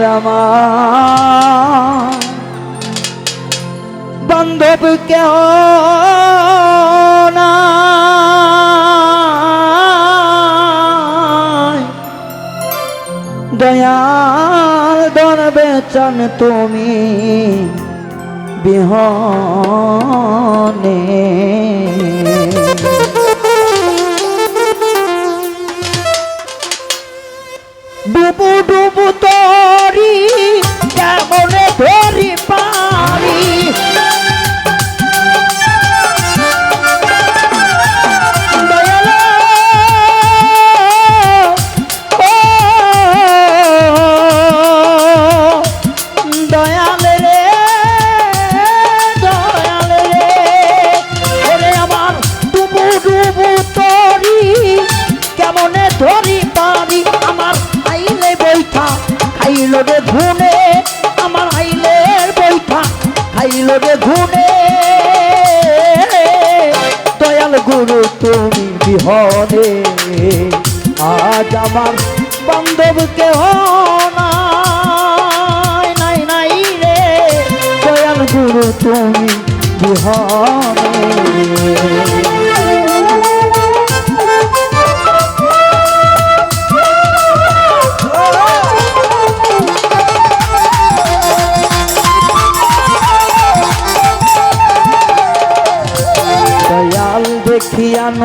আর আমার বান্ধব দয়াল দরবে চান তুমি বিহনে। ডুবু ডুবু রে ধুনে, আমার আইলের বৈঠা খাইল রে ধুনে। দয়াল গুরু, তুমি বিহনে, আজ আমার বান্ধব কেহ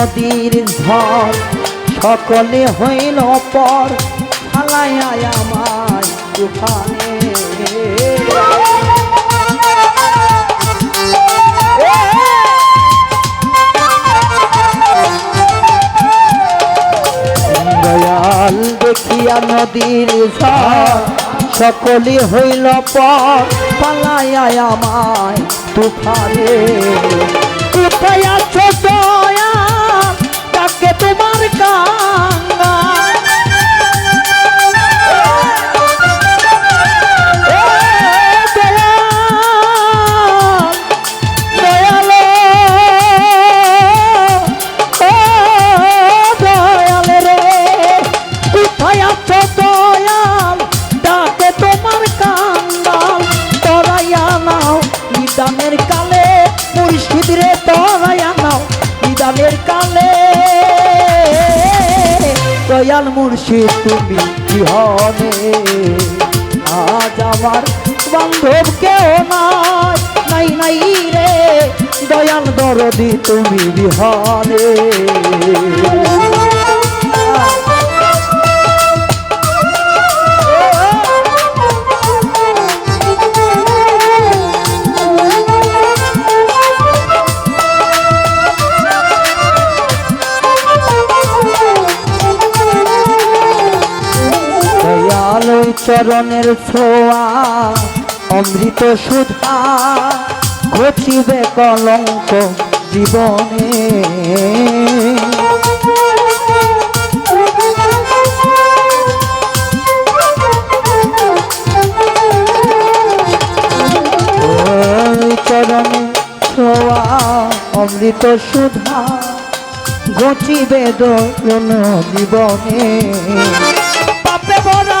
নদীর ঝড়। সকলে হইল পর দয়াল দেখিয়া নদীর ঝড়। সকলে হইল পর পালাইয়া আমায় তুফানে। কোথায় নিদানের কালে। দয়াল মুর্শিদ, তুমি কি হবে? আজ আমার বান্ধব কেউ নাই নাই রে। দয়াল দরদি, তুমি বিহনে চরণের ছোঁয়া, অমৃত সুধা ঘটিবে কলঙ্ক জীবনে। চরণে ছোঁয়া, অমৃত সুধা ঘটিবে দোলন জীবনে। পাপে ভরা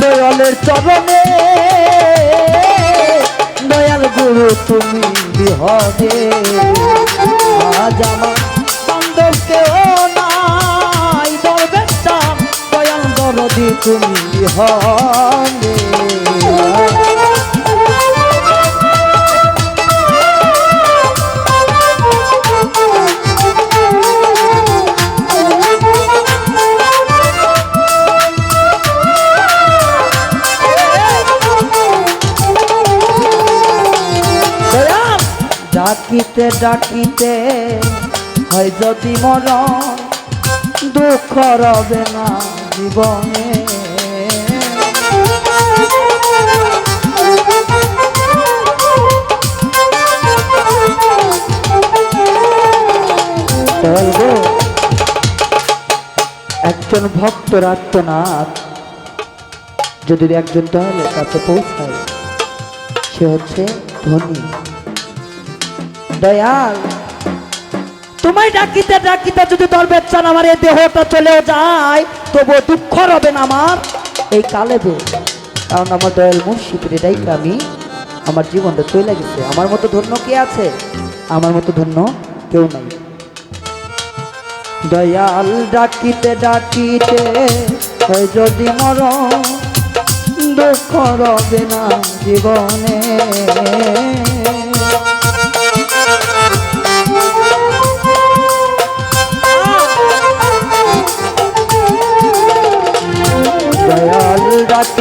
দয়ালের চরণে। দয়াল গুরু, তুমি হবে আজ আমার বান্ধব কেউ নাই, দরবেশ। দয়াল দরদি, তুমি বিহনে। ডাকিতে ডাকিতে, হয় যদি মরণ দুঃখ রবে না জীবনে। একজন ভক্ত রাত্রনাথ, যদি একজন তাহলে কাছে পৌঁছায়, সে হচ্ছে ধনী। দয়াল। তোমায় ডাকিতে ডাকিতে যদি তোর বেচান আমার এই দেহটা চলেও যায় তবু দুঃখ রবে না আমার। এই কালেবে কারণ আমার দয়াল মুর্শিদের এটাই আমি, আমার জীবনটা চলে গেছে। আমার মতো ধন্য কে আছে? আমার মতো ধন্য কেউ নাই। দয়াল ডাকিতে ডাকিতে যদি মর দুঃখ রবে না জীবনে।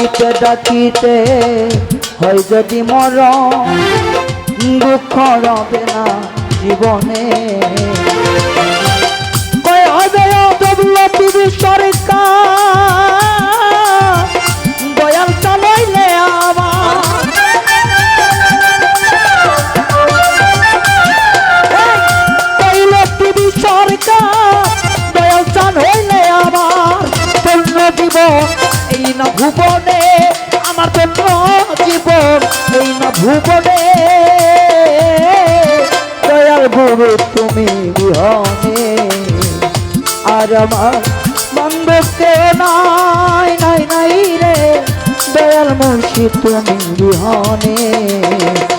ডাকিতে ডাকিতে হয় যদি মর দুঃখ রবে না জীবনে। কয় হবে ডব্লিউটির সরকার এই না ভুবনে আমার জন্য জীবন, এই না ভুবনে। দয়াল গুরু, তুমি বিহনে। আর আমার বন্ধুকে নাই নাই নাই রে। দয়াল মুর্শি তুমি বিহনে।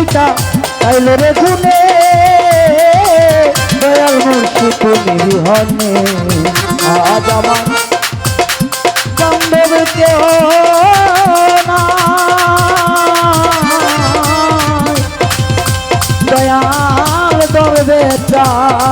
আইলে তাইলে রে গুনে দয়াল মুর্শি তুমি হনে আজ আমার বান্ধব কেউ দয়াল দরবেটা তুমি